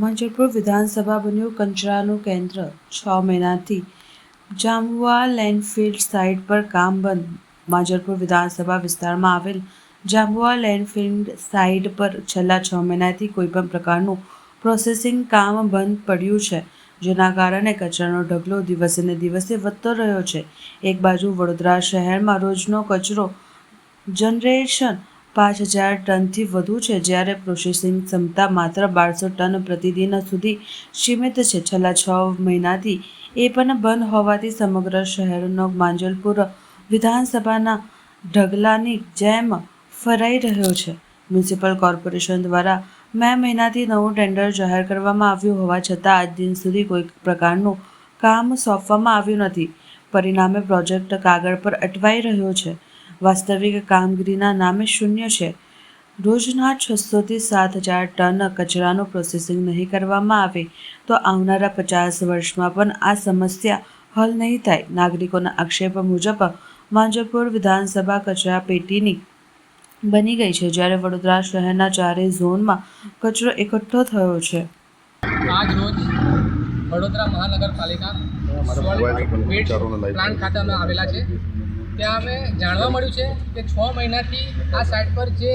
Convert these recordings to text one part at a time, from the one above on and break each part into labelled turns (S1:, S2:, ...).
S1: મંજરપુર વિધાનસભા બન્યું કંચરાનું કેન્દ્ર. છ મહિનાથી જામવા લેન્ડફિલ્ડ સાઇટ પર કામ બંધ. માંજરપુર વિધાનસભા વિસ્તારમાં આવેલ જાંબુઆ લેન્ડફિલ્ડ સાઇટ પર છેલ્લા છ મહિનાથી કોઈપણ પ્રકારનું પ્રોસેસિંગ કામ બંધ પડ્યું છે, જેના કારણે કચરાનો ઢગલો દિવસે ને દિવસે વધતો રહ્યો છે. એક બાજુ વડોદરા શહેરમાં રોજનો કચરો જનરેશન પાંચ હજાર ટનથી વધુ છે. જ્યારે પ્રોસેસિંગ ક્ષમતા માત્ર બારસો ટન પ્રતિદિન સુધી સીમિત છે. છેલ્લા છ મહિનાથી એ પણ બંધ હોવાથી સમગ્ર શહેરનો માંજલપુર વિધાનસભાના ઢગલાની જેમ ફરાઈ રહ્યો છે. મ્યુનિસિપલ કોર્પોરેશન દ્વારા મે મહિનાથી નવું ટેન્ડર જાહેર કરવામાં આવ્યું હોવા છતાં આજ દિન સુધી કોઈ પ્રકારનું કામ સોંપવામાં આવ્યું નથી. પરિણામે પ્રોજેક્ટ કાગળ પર અટવાઈ રહ્યો છે. વાસ્તવિક કામગીરીના નામે શૂન્ય છે. રોજના છસોથી સાત હજાર ટન કચરાનું પ્રોસેસિંગ નહીં કરવામાં આવે તો આવનારા પચાસ વર્ષમાં પણ આ સમસ્યા હલ નહીં થાય. નાગરિકોના આક્ષેપ મુજબ માંજરપુર વિધાનસભા કચરા પેટીની બની ગઈ છે જ્યારે વડોદરા શહેરના ચારેય ઝોનમાં કચરો એકઠો થયો છે.
S2: આજ રોજ વડોદરા મહાનગરપાલિકા પ્લાન્ટ ખાતે અમે આવેલા છે. ત્યાં અમે જાણવા મળ્યું છે કે છ મહિનાથી આ સાઇટ પર જે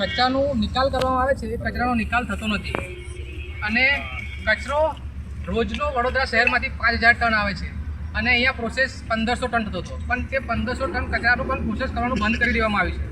S2: કચરાનો નિકાલ કરવામાં આવે છે, એ કચરાનો નિકાલ થતો નથી. અને કચરો રોજનો વડોદરા શહેરમાંથી પાંચ હજાર ટન આવે છે. અને અહીંયા પ્રોસેસ પંદરસો ટન થતો હતો. પણ તે પંદરસો ટન કચરાનું પણ પ્રોસેસ કરવાનું બંધ કરી દેવામાં આવ્યું છે.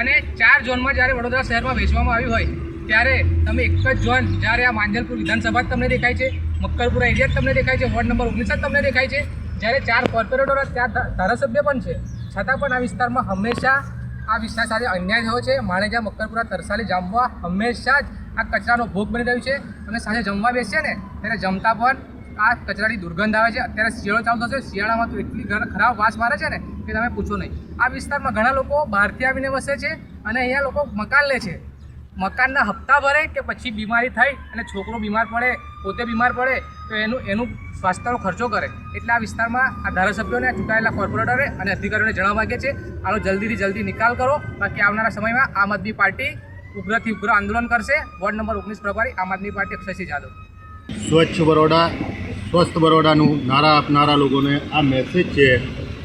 S2: અને ચાર ઝોનમાં જ્યારે વડોદરા શહેરમાં વેચવામાં આવ્યું હોય, ત્યારે તમે એક જ ઝોન જ્યારે આ માંજલપુર વિધાનસભા તમને દેખાય છે, મક્કરપુરા એરિયા તમને દેખાય છે, વોર્ડ નંબર ઓગણીસ તમને દેખાય છે જ્યારે ચાર કોર્પોરેટરો ત્યાં ધારાસભ્ય પણ છે. છતાં પણ આ વિસ્તારમાં હંમેશા આ વિસ્તાર સાથે અન્યાય થયો છે. માણેજા મક્કરપુરા તરસાલી જામવા હંમેશા જ આ કચરાનો ભોગ બની રહ્યું છે અને સાંજે જમવા બેસીએ ને, ત્યારે જમતા પણ આ કચરાની દુર્ગંધ આવે છે. અત્યારે શિયાળો ચાલુ થશે. શિયાળામાં તો એટલી ખરાબ વાસ મારે છે ને કે તમે પૂછો નહીં. આ વિસ્તારમાં ઘણા લોકો બહારથી આવીને વસે છે અને અહીંયા લોકો મકાન લે છે. મકાનના હપ્તા ભરે કે પછી બીમારી થાય અને છોકરો બીમાર પડે પોતે બીમાર પડે તો એનું એનું સ્વાસ્થ્યનો ખર્ચો કરે. એટલે આ વિસ્તારમાં આ ધારાસભ્યોને ચૂંટાયેલા કોર્પોરેટરે અને અધિકારીઓને જણાવવા માગે છે આનો જલ્દીથી, જલ્દી નિકાલ કરો. બાકી આવનારા સમયમાં આમ આદમી પાર્ટી ઉગ્રથી ઉગ્ર આંદોલન કરશે. વોર્ડ નંબર ઓગણીસ પ્રભારી આમ આદમી પાર્ટી અક્ષયસિંહ જાદવ.
S3: સ્વચ્છ બરોડા, સ્વસ્થ બરોડાનું નારા આપનારા લોકોને આ મેસેજ છે.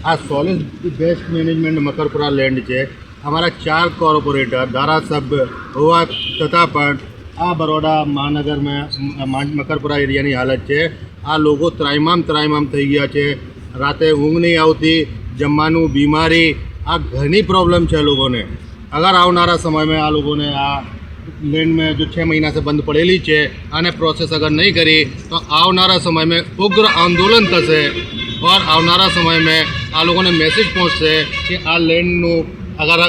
S3: આ solid waste management Makarpura land છે. અમારા ચાર કોર્પોરેટર, ધારાસભ્ય હોવા છતાં પણ આ બરોડા મહાનગરમાં મકરપુરા એરિયાની હાલત છે. આ લોકો ત્રાઇમામ ત્રાઇમામ થઈ ગયા છે. રાતે ઊંઘ નહીં આવતી, જમવાનું બીમારી, આ ઘણી પ્રોબ્લેમ છે લોકોને. અગર આવનારા સમયમાં આ લોકોને આ લેન્ડ મેં જો છ મહિના સે બંધ પડેલી છે અને પ્રોસેસ અગર નહીં કરી, તો આવનારા સમયમાં ઉગ્ર આંદોલન થશે. પણ આવનારા સમયમાં આ લોકોને મેસેજ પહોંચશે કે આ લેન્ડનું અગર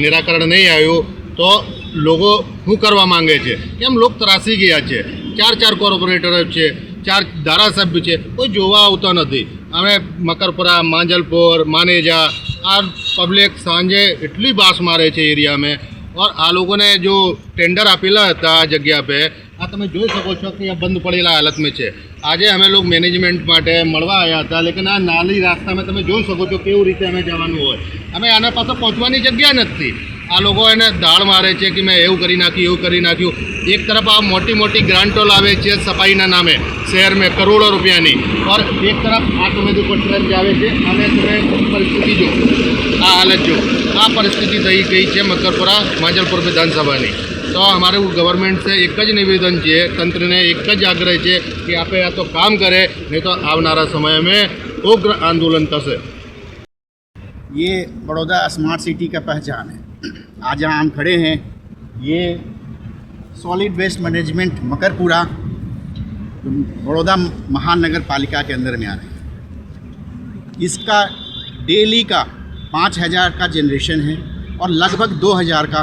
S3: નિરાકરણ નહીં આવ્યું, તો લોકો શું કરવા માંગે છે? કેમ લોક ત્રાસી ગયા છે? ચાર ચાર કોર્પોરેટર છે, ચાર ધારાસભ્ય છે, કોઈ જોવા આવતા નથી. અમે મકરપુરા, માંજલપુર, માનેજા, આ પબ્લિક સાંજે એટલી બાસ મારે છે એરિયામાં ઓર આ લોકોને જો ટેન્ડર આપેલા હતા આ જગ્યા પે, આ તમે જોઈ શકો છો કે આ બંધ પડેલા હાલતમાં છે. આજે અમે લોકો મેનેજમેન્ટ માટે મળવા આવ્યા હતા, લેકિન આ નાલી રાસ્તામાં તમે જોઈ શકો છો કેવું રીતે અમે જવાનું હોય. અમે આના પાસે પહોંચવાની જગ્યા નથી. આ લોકો એને દાળ મારે છે કે મેં એવું કરી નાખ્યું એવું કરી નાખ્યું એક તરફ આ મોટી મોટી ગ્રાન્ટો લાવે છે સફાઈના નામે શહેરમાં કરોડો રૂપિયાની ઓર એક તરફ આ તમે જો ટ્રેન આવે છે અને તમે પરિસ્થિતિ જો આ હાલત જો આ પરિસ્થિતિ થઈ ગઈ છે મકરપુરા માંજલપુર વિધાનસભાની તો અમારું ગવર્મેન્ટ છે એક જ નિવેદન છે તંત્રને એક જ આગ્રહ છે કે આપણે આ તો કામ કરે નહીં તો આવનારા સમયમાં ઉગ્ર આંદોલન થશે
S4: ये बड़ौदा स्मार्ट सिटी का पहचान है आज यहाँ हम खड़े हैं। ये solid waste management Makarpura, Baroda महानगर पालिका के अंदर में आ रहे हैं। इसका डेली का पाँच हज़ार का जनरेशन है और लगभग दो हज़ार का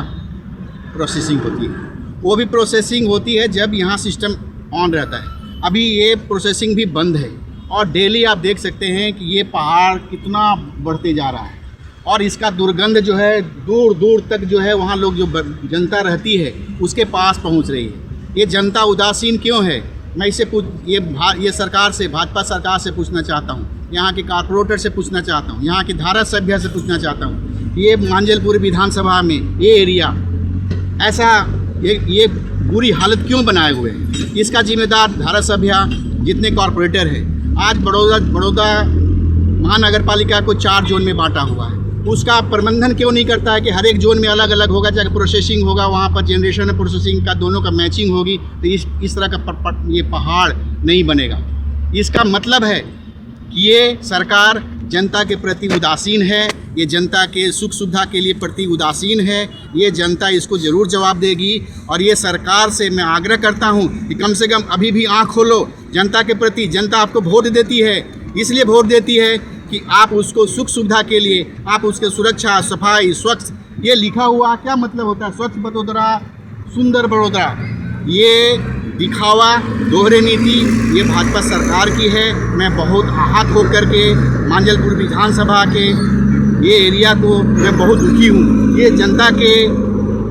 S4: प्रोसेसिंग होती है। वो भी प्रोसेसिंग होती है जब यहाँ सिस्टम ऑन रहता है। अभी ये प्रोसेसिंग भी बंद है और डेली आप देख सकते हैं कि ये पहाड़ कितना बढ़ते जा रहा है। और इसका दुर्गंध जो है, दूर दूर तक जो है, वहाँ लोग जो जनता रहती है, उसके पास पहुँच रही है। ये जनता उदासीन क्यों है? मैं इसे पूछ, ये भा, ये सरकार से, भाजपा सरकार से पूछना चाहता हूँ। यहाँ के कारपोरेटर से पूछना चाहता हूँ। यहाँ के धारासभ्य से पूछना चाहता हूँ। ये मांजलपुर विधानसभा में, ये एरिया, ऐसा, ये ये बुरी हालत क्यों बनाए हुए हैं? इसका जिम्मेदार धारा सभ्या जितने कॉरपोरेटर हैं। आज बड़ौदा बड़ौदा महानगर पालिका को चार जोन में बांटा हुआ है। उसका प्रबंधन क्यों नहीं करता है कि हर एक जोन में अलग अलग होगा चाहे प्रोसेसिंग होगा वहाँ पर जनरेशन और प्रोसेसिंग का दोनों का मैचिंग होगी तो इस इस तरह का प, प, ये पहाड़ नहीं बनेगा। इसका मतलब है कि ये सरकार जनता के प्रति उदासीन है ये जनता के सुख सुविधा के लिए प्रति उदासीन है ये जनता इसको ज़रूर जवाब देगी और ये सरकार से मैं आग्रह करता हूँ कि कम से कम अभी भी आँख खोलो जनता के प्रति जनता आपको वोट देती है इसलिए वोट देती है कि आप उसको सुख सुविधा के लिए, आप उसके सुरक्षा, सफ़ाई, स्वच्छ, ये लिखा हुआ क्या मतलब होता है? स्वच्छ वडोदरा सुंदर वडोदरा ये दिखावा, दोहरे नीति, ये भाजपा सरकार की है। मैं बहुत आहत होकर के मांजलपुर विधानसभा के ये एरिया को मैं बहुत दुखी हूँ। ये जनता के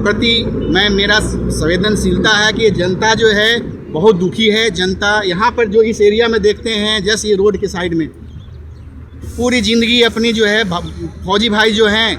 S4: प्रति मैं, मेरा संवेदनशीलता है कि जनता जो है, बहुत दुखी है। जनता यहाँ पर जो इस एरिया में देखते हैं, जैसे ये रोड के साइड में पूरी ज़िंदगी अपनी जो है फौजी भाई जो हैं,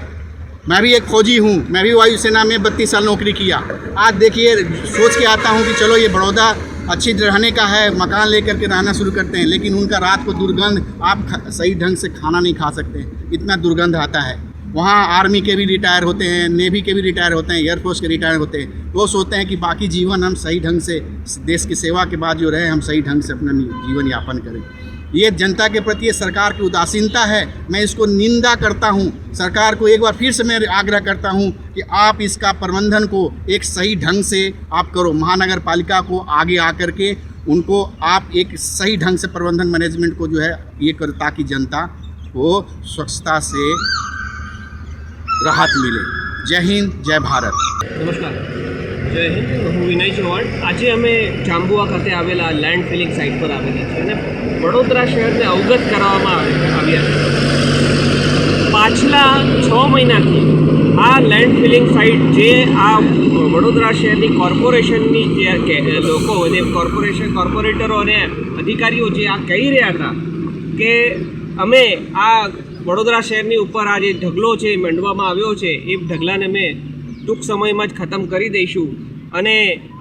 S4: मैं भी एक फौजी हूँ, मैं भी वायुसेना में बत्तीस साल नौकरी किया। आज देखिए, सोच के आता हूँ कि चलो ये बड़ौदा अच्छी रहने का है, मकान लेकर के रहना शुरू करते हैं, लेकिन उनका रात को दुर्गंध आप सही ढंग से खाना नहीं खा सकते, इतना दुर्गंध आता है। वहाँ आर्मी के भी रिटायर होते हैं, नेवी के भी रिटायर होते हैं, एयरफोर्स के रिटायर होते हैं। वो सोचते हैं कि बाकी जीवन हम सही ढंग से, देश की सेवा के बाद जो रहे, हम सही ढंग से अपना जीवन यापन करें। ये जनता के प्रति, ये सरकार की उदासीनता है। मैं इसको निंदा करता हूँ। सरकार को एक बार फिर से मैं आग्रह करता हूँ कि आप इसका प्रबंधन को एक सही ढंग से आप करो। महानगर पालिका को आगे आकर के उनको आप एक सही ढंग से प्रबंधन मैनेजमेंट को जो है, ये करो ताकि जनता को स्वच्छता से રાહત મિલે જય હિન્દ જય ભારત
S5: નમસ્કાર જય હિન્દ હું વિનય ચૌહાણ આજે અમે જાંબુઆ ખાતે આવેલા લેન્ડ ફિલિંગ સાઇટ પર આવેલા છે અને વડોદરા શહેરને અવગત કરાવવામાં આવે- આવ્યા છે। પાછલા છ મહિનાથી આ લેન્ડ ફિલિંગ સાઇટ જે આ વડોદરા શહેરની કોર્પોરેશનની જે લોકો અને કોર્પોરેશન, કોર્પોરેટરો અને અધિકારીઓ જે આ કહી રહ્યા હતા કે અમે આ વડોદરા શહેરની ઉપર આ જે ઢગલો છે મંડવામાં આવ્યો છે, એ ઢગલાને અમે ટૂંક સમયમાં જ ખતમ કરી દઈશું. અને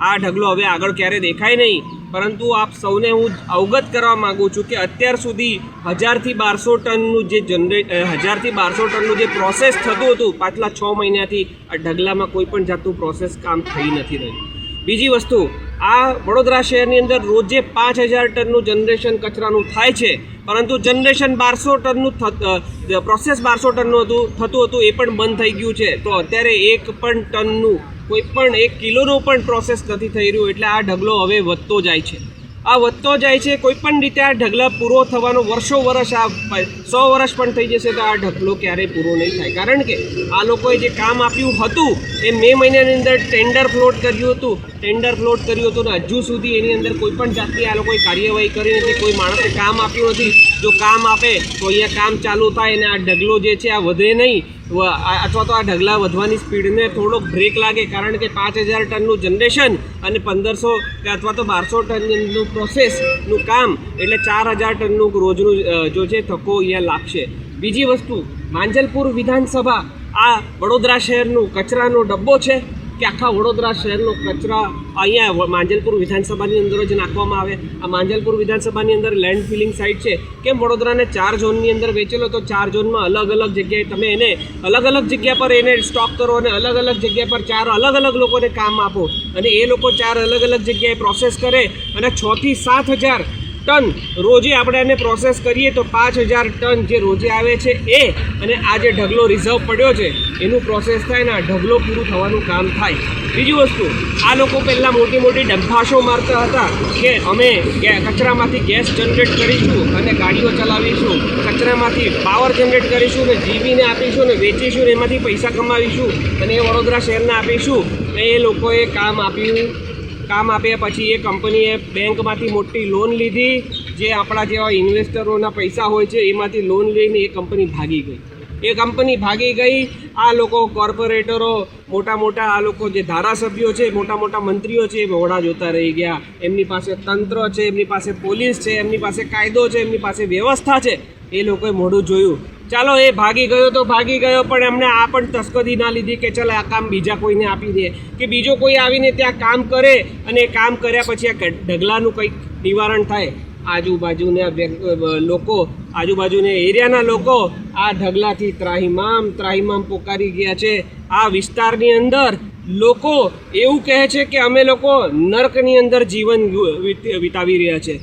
S5: આ ઢગલો હવે આગળ ક્યારે દેખાય નહીં, પરંતુ આપ સૌને હું અવગત કરવા માગું છું કે અત્યાર સુધી હજારથી બારસો ટનનું જે જનરેટ હજારથી બારસો ટનનું જે પ્રોસેસ થતું હતું, પાછલા છ મહિનાથી આ ઢગલામાં કોઈ પણ જાતનું પ્રોસેસ કામ થઈ નથી રહ્યું. બીજી વસ્તુ, આ વડોદરા શહેરની અંદર રોજે પાંચ હજાર ટનનું જનરેશન કચરાનું થાય છે. પરંતુ જનરેશન બારસો ટનનું પ્રોસેસ બારસો ટનનું હતું, થતું હતું, એ પણ બંધ થઈ ગયું છે. તો અત્યારે એક પણ ટનનું, કોઈ પણ એક કિલોનો પણ પ્રોસેસ નથી થઈ રહ્યું, એટલે આ ઢગલો હવે વધતો જાય છે. આ વધતો જાય છે. કોઈ પણ રીતે આ ઢગલા પૂરો થવાનો વર્ષો વર્ષ આ સો વર્ષ પણ થઈ જશે તો આ ઢગલો ક્યારેય પૂરો નહીં થાય. કારણ કે આ લોકોએ જે કામ આપ્યું હતું, એ મે મહિનાની અંદર ટેન્ડર ફ્લોટ કર્યું હતું. ટેન્ડર ફ્લોટ કર્યું હતું ને હજુ સુધી એની અંદર કોઈ પણ જાતની આ લોકોએ કાર્યવાહી કરી નથી. કોઈ માણસે કામ આપ્યું નથી. જો કામ આપે, તો અહીંયા કામ ચાલુ થાય અને આ ઢગલો જે છે, આ વધે નહીં. અથવા તો આ ઢગલા વધવાની સ્પીડને થોડોક બ્રેક લાગે, કારણ કે પાંચ હજાર ટનનું જનરેશન અને પંદરસો કે અથવા તો બારસો ટનનું પ્રોસેસનું કામ, એટલે ચાર હજાર ટનનું રોજનું જો છે, થકો અહીંયા લાગશે. બીજી વસ્તુ, માંજલપુર વિધાનસભા, આ વડોદરા શહેરનું કચરાનો ડબ્બો છે. કે આખા વડોદરા શહેરનો કચરા અહીંયા માંજલપુર વિધાનસભાની અંદર જ નાખવામાં આવે. આ માંજલપુર વિધાનસભાની અંદર લેન્ડ ફિલિંગ સાઇટ છે. કેમ વડોદરાને ચાર ઝોનની અંદર વેચેલો તો ચાર ઝોનમાં અલગ અલગ જગ્યાએ તમે એને અલગ અલગ જગ્યા પર એને સ્ટોક કરો અને અલગ અલગ જગ્યા પર ચાર અલગ અલગ લોકોને કામ આપો. અને એ લોકો ચાર અલગ અલગ જગ્યાએ પ્રોસેસ કરે અને છથી સાત હજાર ટન રોજે આપણે એને પ્રોસેસ કરીએ તો પાંચ હજાર ટન જે રોજે આવે છે એ અને આ જે ઢગલો રિઝર્વ પડ્યો છે, એનું પ્રોસેસ થાય ને આ ઢગલો પૂરું થવાનું કામ થાય. બીજી વસ્તુ, આ લોકો પહેલાં મોટી મોટી ડંફાશો મારતા હતા કે અમે કચરામાંથી ગેસ જનરેટ કરીશું અને ગાડીઓ ચલાવીશું, કચરામાંથી પાવર જનરેટ કરીશું ને જીવીને આપીશું ને વેચીશું ને એમાંથી પૈસા કમાવીશું અને એ વડોદરા શહેરને આપીશું ને એ લોકોએ કામ આપ્યું કામ આપ્યા પછી એ કંપનીએ બેંકમાંથી મોટી લોન લીધી. જે આપણા જેવા ઇન્વેસ્ટરોના પૈસા હોય છે, એમાંથી લોન લઈને એ કંપની ભાગી ગઈ. એ કંપની ભાગી ગઈ. આ લોકો કોર્પોરેટરો, મોટા મોટા આ લોકો જે ધારાસભ્યો છે, મોટા મોટા મંત્રીઓ છે, એ મોડા જોતા રહી ગયા. એમની પાસે તંત્ર છે, એમની પાસે પોલીસ છે, એમની પાસે કાયદો છે, એમની પાસે વ્યવસ્થા છે. એ લોકોએ મોઢું જોયું. ચાલો, એ ભાગી ગયો તો ભાગી ગયો, પણ એમને આ પણ તસ્કરી ના લીધી કે ચાલ, આ કામ બીજા કોઈને આપી દે. કે બીજો કોઈ આવીને ત્યાં કામ કરે અને કામ કર્યા પછી આ ઢગલાનું કંઈક નિવારણ થાય. આજુબાજુના લોકો, આજુબાજુના એરિયાના લોકો આ ઢગલાથી ત્રાહિમામ ત્રાહિમામ પોકારી ગયા છે. આ વિસ્તારની અંદર લોકો એવું કહે છે કે અમે લોકો નર્કની અંદર જીવન વિતાવી રહ્યા છે.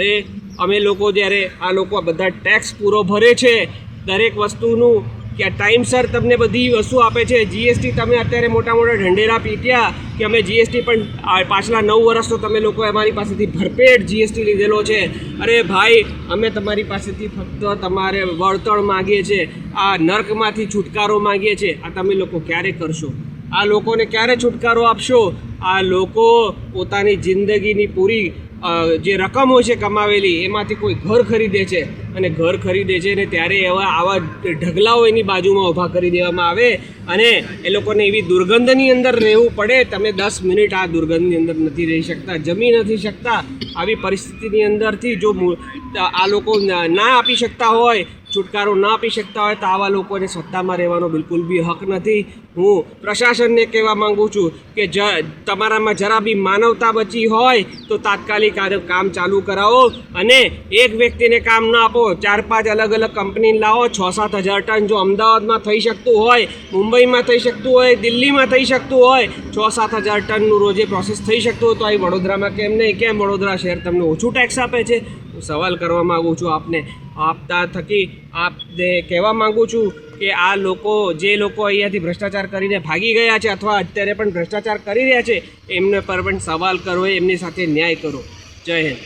S5: એ, અમે લોકો જ્યારે આ લોકો બધા ટેક્સ પૂરો ભરે છે દરેક વસ્તુનું કે ટાઈમસર તમને બધી વસ્તુ આપે છે. જીએસટી તમે અત્યારે મોટા મોટા ઢંઢેરા પીટ્યા કે અમે જીએસટી પણ પાછલા નવ વર્ષ તો તમે લોકો અમારી પાસેથી ભરપેટ જીએસટી લીધેલો છે. અરે ભાઈ, અમે તમારી પાસેથી ફક્ત તમારે વળતર માગીએ છીએ આ નર્કમાંથી છુટકારો માગીએ છીએ આ તમે લોકો ક્યારે કરશો? આ લોકોને ક્યારે છુટકારો આપશો? આ લોકો પોતાની જિંદગીની પૂરી જે રકમ હોય છે કમાવેલી, એમાંથી કોઈ ઘર ખરીદે છે. અને ઘર ખરીદે છે ને ત્યારે એવા આવા ઢગલાઓ એની બાજુમાં ઊભા કરી દેવામાં આવે અને એ લોકોને એવી દુર્ગંધની અંદર રહેવું પડે. તમે દસ મિનિટ આ દુર્ગંધની અંદર નથી રહી શકતા, જમી નથી શકતા. આવી પરિસ્થિતિની અંદરથી જો આ લોકો ના આપી શકતા હોય, છુટકારો ના આપી શકતા હોય, તો આવા લોકોને સત્તામાં રહેવાનો બિલકુલ બી હક નથી. હું પ્રશાસનને કહેવા માંગુ છું કે જ તમારામાં જરા બી માનવતા બચી હોય, તો તાત્કાલિક કામ ચાલુ કરાવો અને એક વ્યક્તિને કામ ના આપો ચાર પાંચ અલગ અલગ કંપની લાવો છ સાત હજાર ટન જો અમદાવાદમાં થઈ શકતું હોય, મુંબઈમાં થઈ શકતું હોય, દિલ્હીમાં થઈ શકતું હોય છ સાત હજાર ટનનું રોજે પ્રોસેસ થઈ શકતું હોય, તો અહીં વડોદરામાં કેમ નહીં? કેમ વડોદરા શહેર તમને ઓછું ટેક્સ આપે છે? હું સવાલ કરવા માગું છું આપને. આપતા થકી આપને કહેવા માગું છું કે આ લોકો, જે લોકો અહીંયાથી ભ્રષ્ટાચાર કરીને ભાગી ગયા છે અથવા અત્યારે પણ ભ્રષ્ટાચાર કરી રહ્યા છે, એમને પર પણ સવાલ કરો એમની સાથે ન્યાય કરો જય હિન્દ.